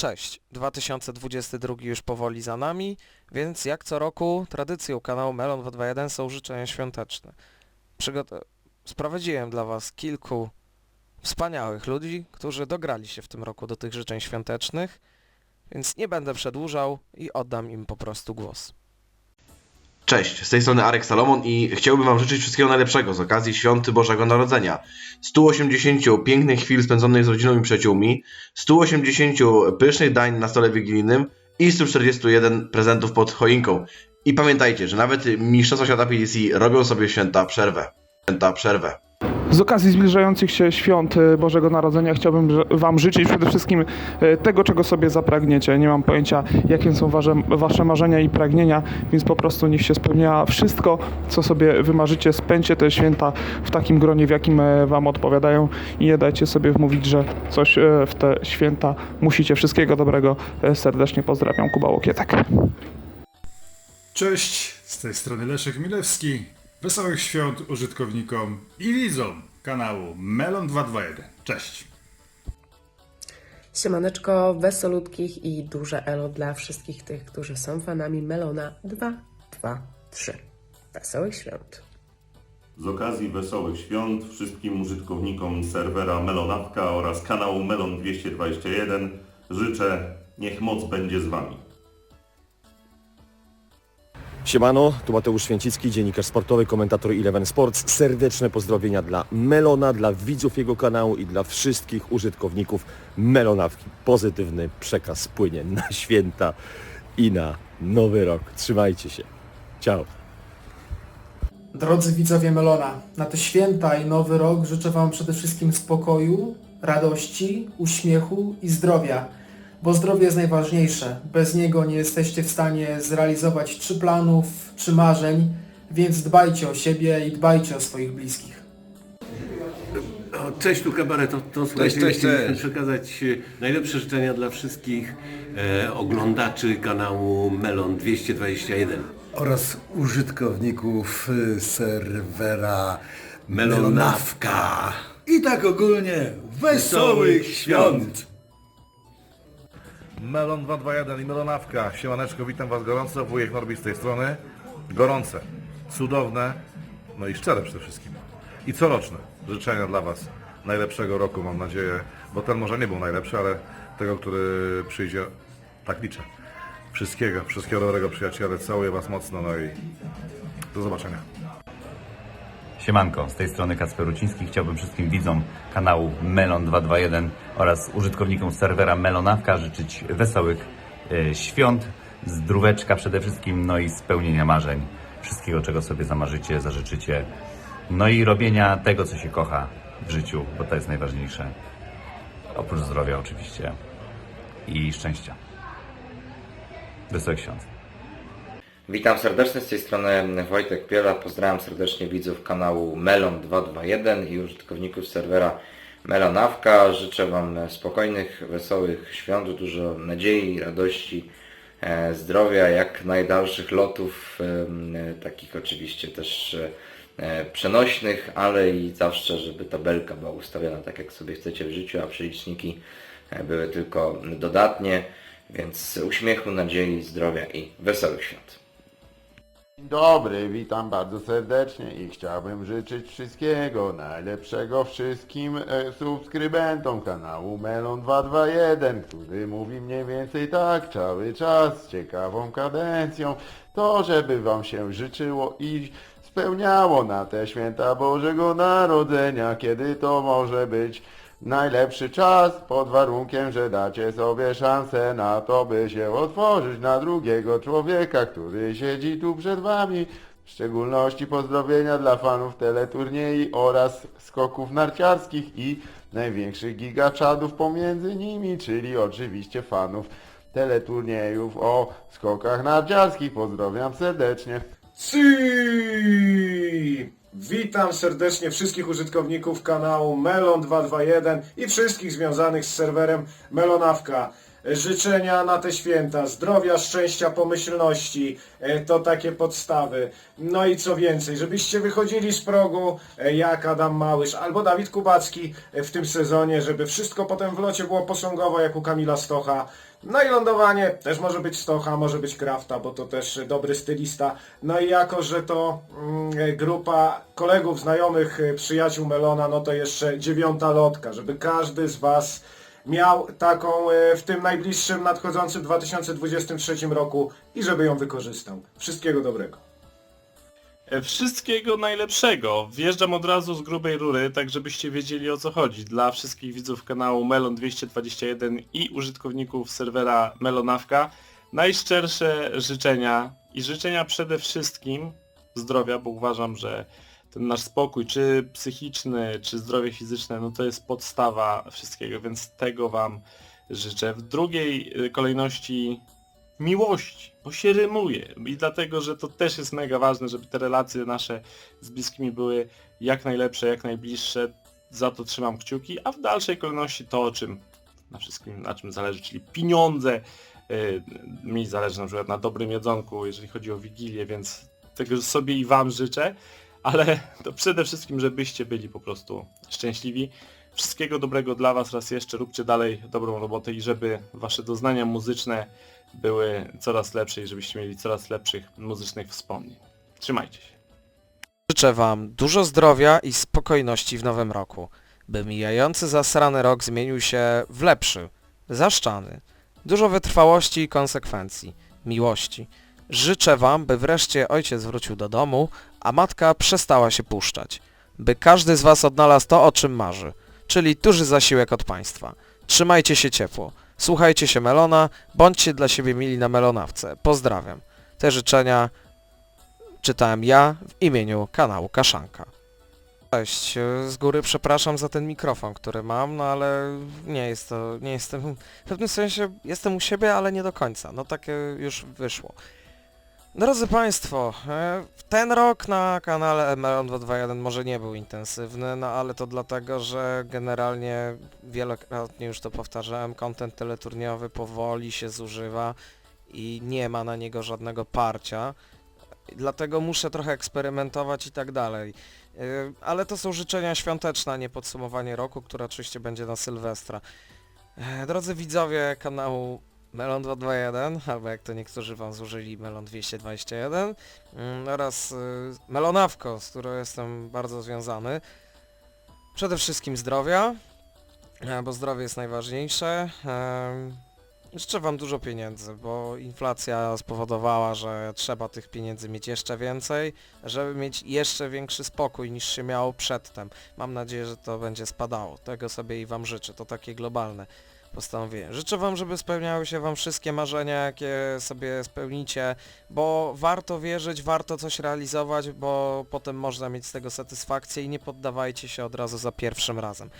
Cześć, 2022 już powoli za nami, więc jak co roku tradycją kanału Melon 221 są życzenia świąteczne. Przygot- Sprowadziłem dla Was kilku wspaniałych ludzi, którzy dograli się w tym roku do tych życzeń świątecznych, więc nie będę przedłużał i oddam im po prostu głos. Cześć, z tej strony Arek Salomon i chciałbym Wam życzyć wszystkiego najlepszego z okazji Świąt Bożego Narodzenia. 180 pięknych chwil spędzonych z rodziną i przyjaciółmi, 180 pysznych dań na stole wigilijnym i 141 prezentów pod choinką. I pamiętajcie, że nawet Mistrzostwa Świata PDC robią sobie święta przerwę. Święta przerwę. Z okazji zbliżających się świąt e, Bożego Narodzenia chciałbym Wam życzyć przede wszystkim e, tego, czego sobie zapragniecie. Nie mam pojęcia, jakie są wasze, marzenia i pragnienia, więc po prostu niech się spełnia wszystko, co sobie wymarzycie. Spędźcie te święta w takim gronie, w jakim e, Wam odpowiadają i nie dajcie sobie wmówić, że coś w te święta musicie. Wszystkiego dobrego. Serdecznie pozdrawiam. Kuba Łokietek. Cześć, z tej strony Leszek Milewski. Wesołych świąt użytkownikom i widzom kanału Melon221. Cześć. Siemaneczko wesolutkich i duże elo dla wszystkich tych, którzy są fanami Melona 2, 2, 3. Wesołych świąt. Z okazji wesołych świąt wszystkim użytkownikom serwera Melonawka oraz kanału Melon 221 życzę niech moc będzie z Wami. Siemano, tu Mateusz Święcicki, dziennikarz sportowy, komentator Eleven Sports. Serdeczne pozdrowienia dla Melona, dla widzów jego kanału i dla wszystkich użytkowników Melonawki. Pozytywny przekaz płynie na święta i na nowy rok. Trzymajcie się. Ciao. Drodzy widzowie Melona, na te święta i nowy rok życzę Wam przede wszystkim spokoju, radości, uśmiechu i zdrowia, bo zdrowie jest najważniejsze. Bez niego nie jesteście w stanie zrealizować czy planów, czy marzeń, więc dbajcie o siebie i dbajcie o swoich bliskich. O, cześć, tu kabaret, to, to słuchajcie, cześć, przekazać e, najlepsze życzenia dla wszystkich e, oglądaczy kanału Melon 221. oraz użytkowników y, serwera Melonawka. I tak ogólnie wesołych świąt! Melon 221 i Melonawka. Siemaneczko, witam Was gorąco. Wujek Norbi z tej strony. Gorące, cudowne, no i szczere przede wszystkim. I coroczne życzenia dla Was najlepszego roku, mam nadzieję, bo ten może nie był najlepszy, ale tego, który przyjdzie, tak liczę. Wszystkiego, wszystkiego dobrego przyjaciele, całuję Was mocno, no i do zobaczenia. Siemanko, z tej strony Kacper Ruciński. Chciałbym wszystkim widzom kanału Melon221 oraz użytkownikom serwera Melonawka życzyć wesołych e, świąt, zdróweczka przede wszystkim, no i spełnienia marzeń. Wszystkiego, czego sobie zamarzycie, zażyczycie. No i robienia tego, co się kocha w życiu, bo to jest najważniejsze. Oprócz zdrowia oczywiście i szczęścia. Wesołych świąt. Witam serdecznie z tej strony Wojtek Piela. Pozdrawiam serdecznie widzów kanału Melon221 i użytkowników serwera Melonawka. Życzę Wam spokojnych, wesołych świąt, dużo nadziei, radości, e, zdrowia, jak najdalszych lotów, takich oczywiście też e, przenośnych, ale i zawsze, żeby tabelka była ustawiona tak, jak sobie chcecie w życiu, a przeliczniki e, były tylko dodatnie. Więc uśmiechu, nadziei, zdrowia i wesołych świąt. Dzień dobry, witam bardzo serdecznie i chciałbym życzyć wszystkiego najlepszego wszystkim e, subskrybentom kanału Melon221, który mówi mniej więcej tak cały czas z ciekawą kadencją. To, żeby wam się życzyło i spełniało na te święta Bożego Narodzenia, kiedy to może być najlepszy czas, pod warunkiem, że dacie sobie szansę na to, by się otworzyć na drugiego człowieka, który siedzi tu przed wami. W szczególności pozdrowienia dla fanów teleturniej oraz skoków narciarskich i największych gigaczadów pomiędzy nimi, czyli oczywiście fanów teleturniejów o skokach narciarskich. Pozdrawiam serdecznie. Si! Witam serdecznie wszystkich użytkowników kanału Melon221 i wszystkich związanych z serwerem Melonawka. Życzenia na te święta, zdrowia, szczęścia, pomyślności, e, to takie podstawy. No i co więcej, żebyście wychodzili z progu e, jak Adam Małysz albo Dawid Kubacki e, w tym sezonie, żeby wszystko potem w locie było posągowo jak u Kamila Stocha. No i lądowanie też może być Stocha, może być Krafta, bo to też dobry stylista. No i jako, że to mm, grupa kolegów, znajomych, przyjaciół Melona, no to jeszcze dziewiąta lotka, żeby każdy z Was miał taką y, w tym najbliższym, nadchodzącym 2023 roku i żeby ją wykorzystał. Wszystkiego dobrego. Wszystkiego najlepszego. Wjeżdżam od razu z grubej rury, tak żebyście wiedzieli o co chodzi. Dla wszystkich widzów kanału Melon 221 i użytkowników serwera Melonawka najszczersze życzenia i życzenia przede wszystkim zdrowia, bo uważam, że ten nasz spokój, czy psychiczny, czy zdrowie fizyczne, no to jest podstawa wszystkiego, więc tego Wam życzę. W drugiej y, kolejności miłości, bo się rymuje i dlatego, że to też jest mega ważne, żeby te relacje nasze z bliskimi były jak najlepsze, jak najbliższe. Za to trzymam kciuki, a w dalszej kolejności to, o czym na wszystkim, na czym zależy, czyli pieniądze. Yy, Mi zależy na przykład na dobrym jedzonku, jeżeli chodzi o Wigilię, więc tego sobie i Wam życzę, ale to przede wszystkim, żebyście byli po prostu szczęśliwi. Wszystkiego dobrego dla Was raz jeszcze, róbcie dalej dobrą robotę i żeby Wasze doznania muzyczne były coraz lepsze i żebyście mieli coraz lepszych muzycznych wspomnień. Trzymajcie się. Życzę Wam dużo zdrowia i spokojności w nowym roku, by mijający zasrany rok zmienił się w lepszy, zaszczany. Dużo wytrwałości i konsekwencji, miłości. Życzę Wam, by wreszcie ojciec wrócił do domu, a matka przestała się puszczać. By każdy z Was odnalazł to, o czym marzy, czyli duży zasiłek od państwa. Trzymajcie się ciepło, słuchajcie się Melona, bądźcie dla siebie mili na Melonawce. Pozdrawiam. Te życzenia czytałem ja w imieniu kanału Kaszanka. Cześć, z góry przepraszam za ten mikrofon, który mam, no ale nie jest to, nie jestem, w pewnym sensie jestem u siebie, ale nie do końca, no takie już wyszło. Drodzy Państwo, e, ten rok na kanale Melon 221 może nie był intensywny, no ale to dlatego, że generalnie wielokrotnie już to powtarzałem, content teleturniejowy powoli się zużywa i nie ma na niego żadnego parcia. Dlatego muszę trochę eksperymentować i tak dalej. Yy, Ale to są życzenia świąteczne, a nie podsumowanie roku, które oczywiście będzie na Sylwestra. E, Drodzy widzowie kanału Melon 221, albo jak to niektórzy wam zużyli Melon 221 mm, oraz y, Melonawko, z którą jestem bardzo związany. Przede wszystkim zdrowia, e, bo zdrowie jest najważniejsze. Em, Życzę Wam dużo pieniędzy, bo inflacja spowodowała, że trzeba tych pieniędzy mieć jeszcze więcej, żeby mieć jeszcze większy spokój niż się miało przedtem. Mam nadzieję, że to będzie spadało. Tego sobie i Wam życzę. To takie globalne postanowienie. Życzę Wam, żeby spełniały się Wam wszystkie marzenia, jakie sobie spełnicie, bo warto wierzyć, warto coś realizować, bo potem można mieć z tego satysfakcję i nie poddawajcie się od razu za pierwszym razem.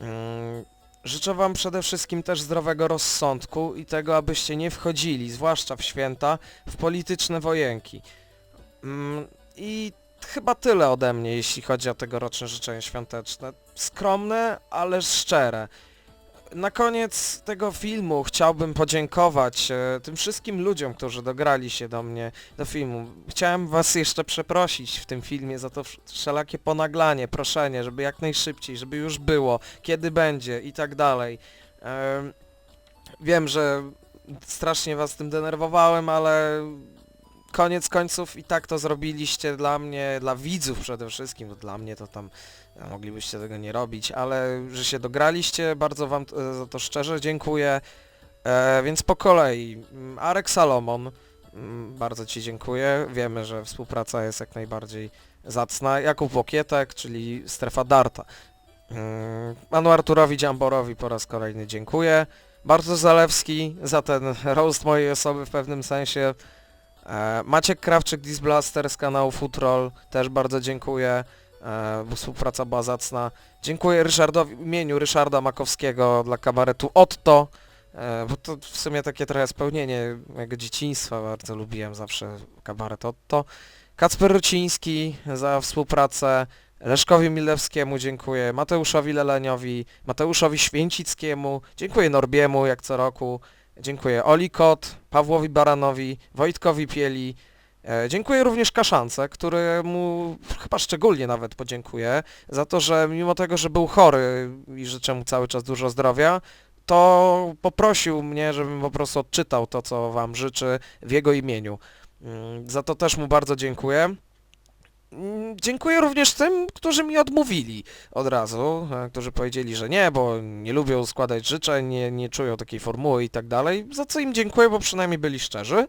Mm, Życzę Wam przede wszystkim też zdrowego rozsądku i tego, abyście nie wchodzili, zwłaszcza w święta, w polityczne wojenki. Mm, I chyba tyle ode mnie, jeśli chodzi o tegoroczne życzenia świąteczne. Skromne, ale szczere. Na koniec tego filmu chciałbym podziękować e, tym wszystkim ludziom, którzy dograli się do mnie, do filmu. Chciałem was jeszcze przeprosić w tym filmie za to wsz- wszelakie ponaglanie, proszenie, żeby jak najszybciej, żeby już było, kiedy będzie i tak dalej. Em, wiem, że strasznie was tym denerwowałem, ale koniec końców i tak to zrobiliście dla mnie, dla widzów przede wszystkim, bo dla mnie to tam e, moglibyście tego nie robić, ale że się dograliście, bardzo wam e, za to szczerze dziękuję. E, więc po kolei, mm, Arek Salomon, mm, bardzo Ci dziękuję, wiemy, że współpraca jest jak najbardziej zacna. Jakub Łokietek, czyli Strefa Darta. Mm, Panu Arturowi Dziamborowi po raz kolejny dziękuję. Bardzo Zalewski za ten roast mojej osoby w pewnym sensie. E, Maciek Krawczyk Disblaster z kanału Futrol też bardzo dziękuję, e, współpraca była zacna. Dziękuję Ryszardowi, w imieniu Ryszarda Makowskiego dla kabaretu Otto, e, bo to w sumie takie trochę spełnienie mojego dzieciństwa, bardzo lubiłem zawsze kabaret Otto. Kacper Ruciński za współpracę, Leszkowi Milewskiemu dziękuję, Mateuszowi Leleniowi, Mateuszowi Święcickiemu, dziękuję Norbiemu jak co roku, Dziękuję Oli Kot, Pawłowi Baranowi, Wojtkowi Pieli. E, dziękuję również Kaszance, któremu chyba szczególnie nawet podziękuję za to, że mimo tego, że był chory i życzę mu cały czas dużo zdrowia, to poprosił mnie, żebym po prostu odczytał to, co wam życzy w jego imieniu. Mm, Za to też mu bardzo dziękuję. Mm, Dziękuję również tym, którzy mi odmówili od razu, którzy powiedzieli, że nie, bo nie lubią składać życzeń, nie, nie czują takiej formuły i tak dalej, za co im dziękuję, bo przynajmniej byli szczerzy.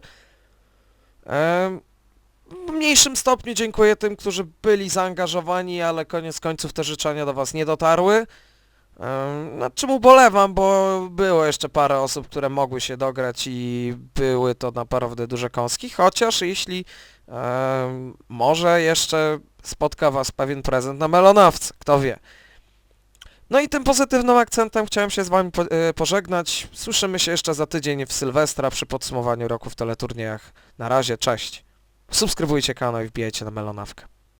W mniejszym stopniu dziękuję tym, którzy byli zaangażowani, ale koniec końców te życzenia do Was nie dotarły. Nad czym ubolewam, bo było jeszcze parę osób, które mogły się dograć i były to naprawdę duże kąski, chociaż jeśli em, może jeszcze spotka Was pewien prezent na melonawce, kto wie. No i tym pozytywnym akcentem chciałem się z Wami po, e, pożegnać. Słyszymy się jeszcze za tydzień w Sylwestra przy podsumowaniu roku w teleturniejach. Na razie, cześć. Subskrybujcie kanał i wbijajcie na melonawkę.